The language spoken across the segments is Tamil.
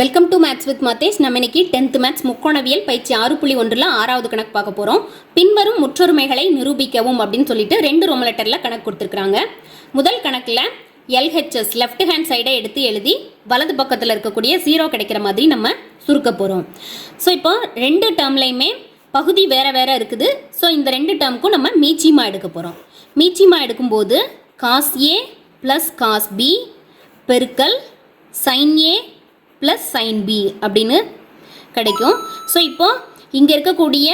Welcome to maths with Mathesh நம்ம இன்னைக்கு டென்த் மேத்ஸ் முக்கோணவியல் பயிற்சி ஆறு புள்ளி ஒன்றில் ஆறாவது கணக்கு பார்க்க போகிறோம் பின்வரும் முற்றொருமைகளை நிரூபிக்கவும் அப்படின்னு சொல்லிட்டு ரெண்டு ரோம் லெட்டரில் கணக்கு கொடுத்துருக்குறாங்க. முதல் கணக்கில் எல்ஹெச்எஸ் லெஃப்ட் ஹேண்ட் சைடை எடுத்து எழுதி வலது பக்கத்தில் இருக்கக்கூடிய ஜீரோ கிடைக்கிற மாதிரி நம்ம சுருக்க போகிறோம் ஸோ இப்போ ரெண்டு டேர்ம்லையுமே பகுதி வேற வேற இருக்குது. ஸோ இந்த ரெண்டு டேர்முக்கும் நம்ம மீச்சிமா எடுக்க போகிறோம் மீச்சிமா எடுக்கும்போது cos A plus cos B பெருக்கல் sine A plus sine B அப்படின்னு கிடைக்கும். ஸோ இப்போ இங்கே இருக்கக்கூடிய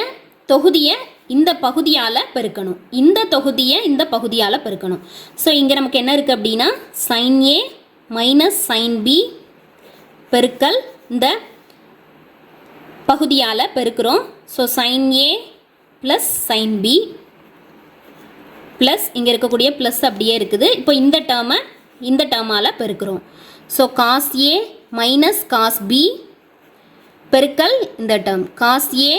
தொகுதியை இந்த பகுதியால் பெருக்கணும். இந்த தொகுதியை இந்த பகுதியால் பெருக்கணும். ஸோ இங்கே நமக்கு என்ன இருக்குது அப்படின்னா sine A minus sine B பெருக்கல் இந்த பகுதியால் பெருக்கிறோம். So sine A plus sine B plus இங்கே இருக்கக்கூடிய ப்ளஸ் அப்படியே இருக்குது. இப்போ இந்த டேர்மை இந்த டேர்மால் பெருக்கிறோம். So cos A minus cos B பெருக்கல் இந்த term cos A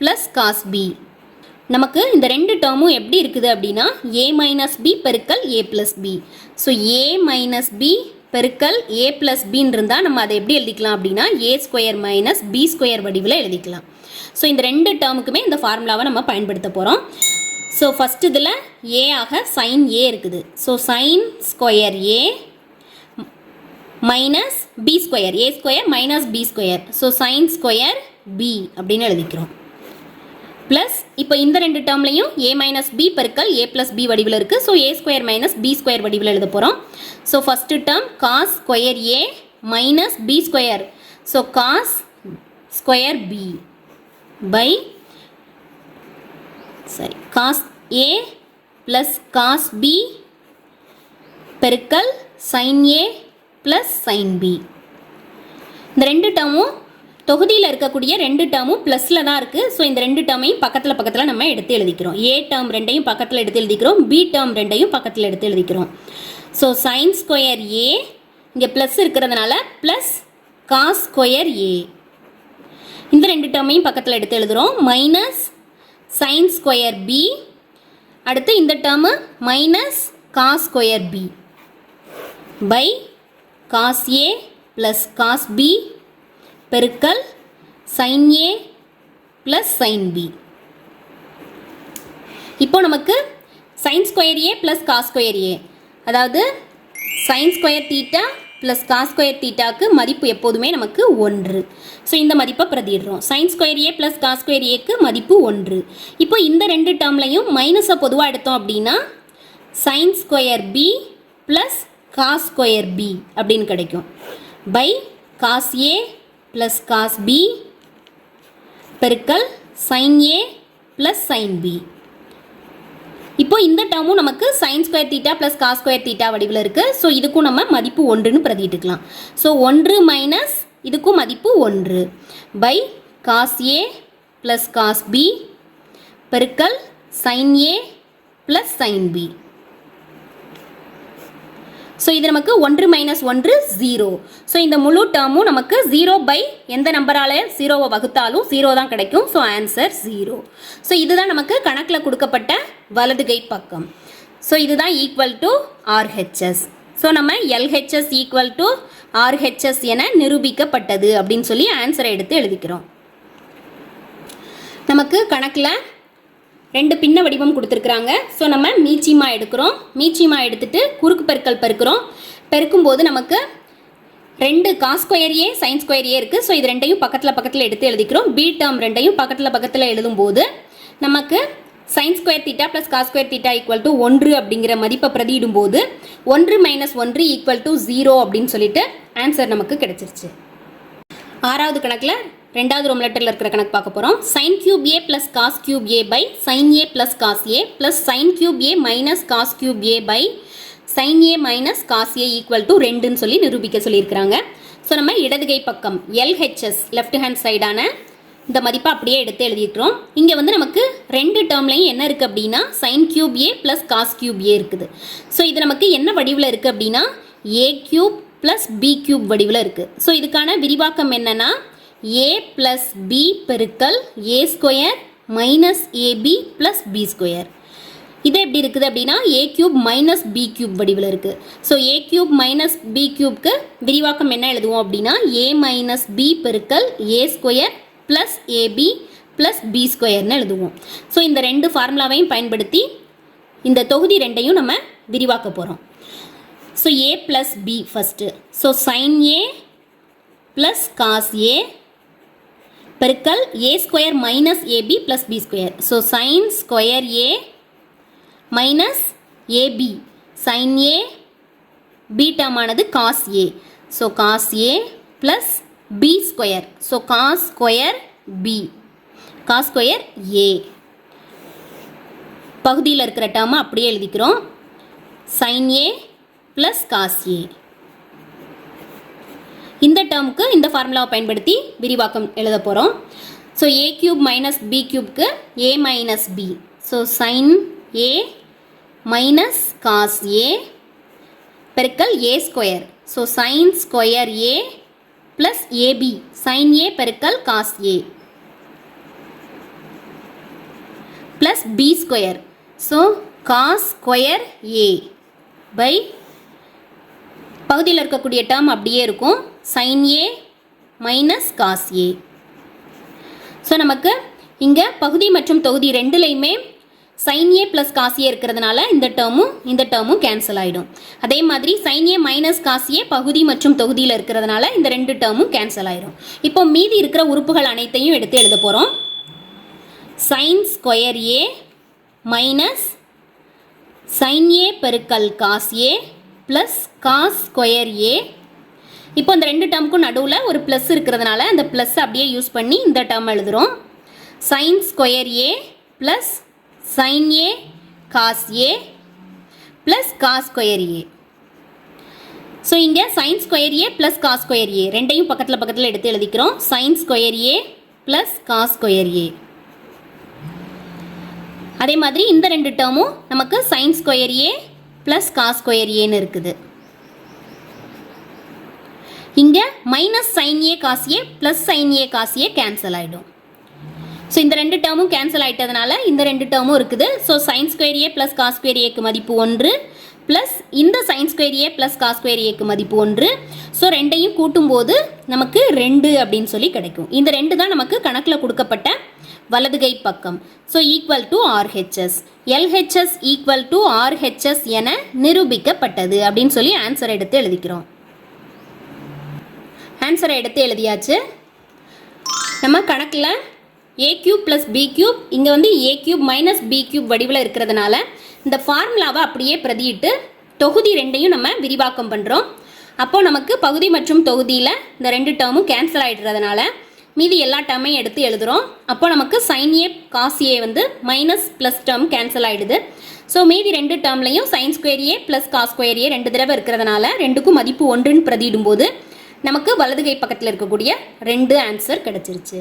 plus cos B நமக்கு இந்த ரெண்டு டேர்மும் எப்படி இருக்குது அப்படின்னா ஏ மைனஸ் பி பெருக்கல் A plus B so A minus B பெருக்கல் ஏ ப்ளஸ் பின்னு இருந்தால் நம்ம அதை எப்படி எழுதிக்கலாம் அப்படின்னா A square minus B square வடிவில் எழுதிக்கலாம். ஸோ இந்த ரெண்டு டேர்முக்குமே இந்த ஃபார்முலாவை நம்ம பயன்படுத்த போகிறோம் ஸோ ஃபஸ்ட் இதில் ஏ ஆக சைன் ஏ இருக்குது. So sine square A minus B square A square minus B square so sine square B அப்படின்னு எழுதிக்கிறோம். ப்ளஸ் இப்போ இந்த ரெண்டு டேர்ம்லையும் ஏ மைனஸ் பி பெருக்கல் ஏ ப்ளஸ் பி வடிவில் இருக்குது so A square minus B square வடிவில் எழுத போகிறோம் so first term cos square A minus B square so cos square B by sorry cos A plus cos B பெருக்கல் sine A plus sine B இந்த ரெண்டு டேர்மும் தொகுதியில் இருக்கக்கூடிய ரெண்டு டேர்மும் ப்ளஸில் தான் இருக்குது ஸோ இந்த ரெண்டு டேர்மையும் பக்கத்தில் பக்கத்தில் நம்ம எடுத்து எழுதிக்கிறோம். ஏ டேர்ம் ரெண்டையும் பக்கத்தில் எடுத்து எழுதிக்கிறோம். பி டேர்ம் ரெண்டையும் பக்கத்தில் எடுத்து எழுதிக்கிறோம். ஸோ சைன் ஸ்கொயர் ஏ இங்கே ப்ளஸ் இருக்கிறதுனால ப்ளஸ் காஸ் ஸ்கொயர் ஏ இந்த ரெண்டு டேர்மையும் பக்கத்தில் எடுத்து எழுதுகிறோம் மைனஸ் சைன் ஸ்கொயர் பி அடுத்து இந்த term minus cos square B by cos A plus cos B பெருக்கல் sine A plus sine B. இப்போ நமக்கு sine square A plus cos square A. அதாவது sine square theta plus cos square தீட்டாக்கு மதிப்பு எப்போதுமே நமக்கு ஒன்று. ஸோ இந்த மதிப்பை பிரதிடுறோம் sine square A plus cos square ஏக்கு மதிப்பு ஒன்று. இப்போ இந்த ரெண்டு டேர்ம்லையும் மைனஸை பொதுவாக எடுத்தோம் அப்படின்னா sine square B plus cos square B அப்படின்னு கிடைக்கும். By cos A plus cos B பெருக்கல் sine A plus sine B இப்போ இந்த டேர்மும் நமக்கு sine square theta plus cos square theta வடிவில் இருக்குது ஸோ இதுக்கும் நம்ம மதிப்பு ஒன்றுன்னு பிரதிட்டுக்கலாம் ஸோ ஒன்று மைனஸ் இதுக்கும் மதிப்பு ஒன்று. By cos A plus cos B பெருக்கல் sine A plus sine B so இது நமக்கு ஒன்று மைனஸ் ஒன்று ஜீரோ ஸோ இந்த முழு டேர்மும் நமக்கு ஜீரோ பை எந்த நம்பரால் ஜீரோவை வகுத்தாலும் ஜீரோ தான் கிடைக்கும். ஸோ ஆன்சர் ஜீரோ ஸோ இதுதான் நமக்கு கணக்கில் கொடுக்கப்பட்ட வலதுகை பக்கம். ஸோ இதுதான் ஈக்குவல் டு ஆர்ஹெச்எஸ் ஸோ நம்ம எல்ஹெச்எஸ் ஈக்குவல் டு ஆர்ஹெச்எஸ் என நிரூபிக்கப்பட்டது அப்படின்னு சொல்லி ஆன்சரை எடுத்து எழுதிக்கிறோம். நமக்கு கணக்கில் ரெண்டு பின்ன வடிவம் கொடுத்துருக்குறாங்க. ஸோ நம்ம மீச்சிமா எடுக்கிறோம். மீச்சிமா எடுத்துட்டு குறுக்கு பெருக்கல் பெருக்கிறோம். பெருக்கும்போது நமக்கு ரெண்டு cos square A sine square A இருக்குது ஸோ இது ரெண்டையும் பக்கத்தில் பக்கத்தில் எடுத்து எழுதிக்கிறோம். பி டேர்ம் ரெண்டையும் பக்கத்தில் பக்கத்தில் எழுதும்போது நமக்கு sine square theta plus cos square theta equal to ஒன்று அப்படிங்கிற மதிப்பை பிரதியிடும்போது ஒன்று மைனஸ் ஒன்று ஈக்குவல் டு ஜீரோ அப்படின்னு சொல்லிட்டு ஆன்சர் நமக்கு கிடைச்சிருச்சு. ஆறாவது கணக்கில் ரெண்டாவது ரோம் லெட்டரில் இருக்கிற கணக்கு பார்க்க போகிறோம் sine cube A plus cos cube A by sine A plus cos A plus sine cube A minus cos cube A by sine A minus cos A equal to ரெண்டுன்னு சொல்லி நிரூபிக்க சொல்லியிருக்கிறாங்க. ஸோ நம்ம இடதுகை பக்கம் எல்ஹெச்எஸ் லெஃப்ட் ஹேண்ட் சைடான இந்த மதிப்பை அப்படியே எடுத்து எழுதியிருக்கிறோம். இங்கே வந்து நமக்கு ரெண்டு டேர்ம்லையும் என்ன இருக்குது அப்படின்னா sine cube A plus cos cube A இருக்குது. ஸோ இது நமக்கு என்ன வடிவில் இருக்குது அப்படின்னா A cube plus B cube வடிவில் இருக்குது ஸோ இதுக்கான விரிவாக்கம் என்னென்னா ஏ ப்ளஸ் பி பெருக்கல் A square minus AB plus B square இது எப்படி இருக்குது அப்படின்னா A cube minus B cube வடிவில் இருக்குது so A cube minus B கியூப்க்கு விரிவாக்கம் என்ன எழுதுவோம் அப்படின்னா ஏ மைனஸ் பி பெருக்கல் A square plus AB plus B ஸ்கொயர்னு எழுதுவோம். ஸோ இந்த ரெண்டு ஃபார்முலாவையும் பயன்படுத்தி இந்த தொகுதி ரெண்டையும் நம்ம விரிவாக்க போகிறோம் so A plus B first so sine A plus cos A பெருக்கல் A square minus AB plus B square so sine square A minus AB sine A B டேர்மானது cos A so cos A plus B square so cos square B cos square A பகுதியில் இருக்கிற டேர்மை அப்படியே எழுதிக்கிறோம். Sine A plus cos A இந்த டேர்முக்கு இந்த ஃபார்முலாவை பயன்படுத்தி விரிவாக்கம் எழுத போகிறோம் so A cube minus B கியூப்க்கு A minus B so sine A minus cos A பெருக்கல் A square so sine square A plus AB sine A பெருக்கல் cos A plus B square so cos square A by பகுதியில் இருக்கக்கூடிய டேர்ம் அப்படியே இருக்கும். Sine A minus cos A so நமக்கு இங்கே பகுதி மற்றும் தொகுதி ரெண்டுலையுமே sine A plus cos A இருக்கிறதுனால இந்த டேர்மும் இந்த டேர்மும் கேன்சல் ஆகிடும் அதே மாதிரி sine A minus cos A பகுதி மற்றும் தொகுதியில் இருக்கிறதுனால இந்த ரெண்டு டேர்மும் கேன்சல் ஆகிடும் இப்போ மீதி இருக்கிற உறுப்புகள் அனைத்தையும் எடுத்து எழுத போகிறோம் sine square A minus sine A பெருக்கல் cos A plus cos square A இப்போ இந்த ரெண்டு டேர்முக்கும் நடுவில் ஒரு ப்ளஸ் இருக்கிறதுனால அந்த ப்ளஸ் அப்படியே யூஸ் பண்ணி இந்த டேர்ம் எழுதுகிறோம் sine square A plus sine A cos A plus cos square A so இங்கே sine square A plus cos square A ரெண்டையும் பக்கத்தில் பக்கத்தில் எடுத்து எழுதிக்கிறோம். Sine square A plus cos square A அதே மாதிரி இந்த ரெண்டு டேர்மும் நமக்கு sine square A plus cos square ஏன்னு இருக்குது. இங்கே minus sine A cos A plus sine A cos A cancel ஆகிடும் ஸோ இந்த ரெண்டு டேர்மும் கேன்சல் ஆகிட்டதுனால இந்த ரெண்டு டேர்மும் இருக்குது. So sine square A plus cos square ஏக்கு மதிப்பு ஒன்று ப்ளஸ் இந்த sine square A plus cos square ஏக்கு மதிப்பு ஒன்று. ஸோ ரெண்டையும் கூட்டும்போது நமக்கு ரெண்டு அப்படின்னு சொல்லி கிடைக்கும். இந்த ரெண்டு தான் நமக்கு கணக்கில் கொடுக்கப்பட்ட வலதுகை பக்கம். So equal to RHS LHS equal to RHS என நிரூபிக்கப்பட்டது அப்படின்னு சொல்லி ஆன்சர் எடுத்து எழுதிக்கிறோம். ஆன்சரை எடுத்து எழுதியாச்சு. நம்ம கணக்கில் A cube plus B cube இங்கே வந்து A cube minus B cube வடிவில் இருக்கிறதுனால இந்த ஃபார்முலாவை அப்படியே பிரதியிட்டு தொகுதி ரெண்டையும் நம்ம விரிவாக்கம் பண்ணுறோம் அப்போது நமக்கு பகுதி மற்றும் தொகுதியில் இந்த ரெண்டு டேர்மும் கேன்சல் ஆகிடுறதுனால மீதி எல்லா டேர்மையும் எடுத்து எழுதுகிறோம் அப்போ நமக்கு சைன் ஏ காஸ் ஏ வந்து மைனஸ் ப்ளஸ் டேர்ம் கேன்சல் ஆகிடுது ஸோ மீதி ரெண்டு டேர்ம்லையும் sine square A plus cos square A ரெண்டு தடவை இருக்கிறதுனால ரெண்டுக்கும் மதிப்பு ஒன்றுன்னு பிரதியிடும்போது நமக்கு வலதுகை பக்கத்தில் இருக்கக்கூடிய ரெண்டு ஆன்சர் கிடச்சிருச்சு.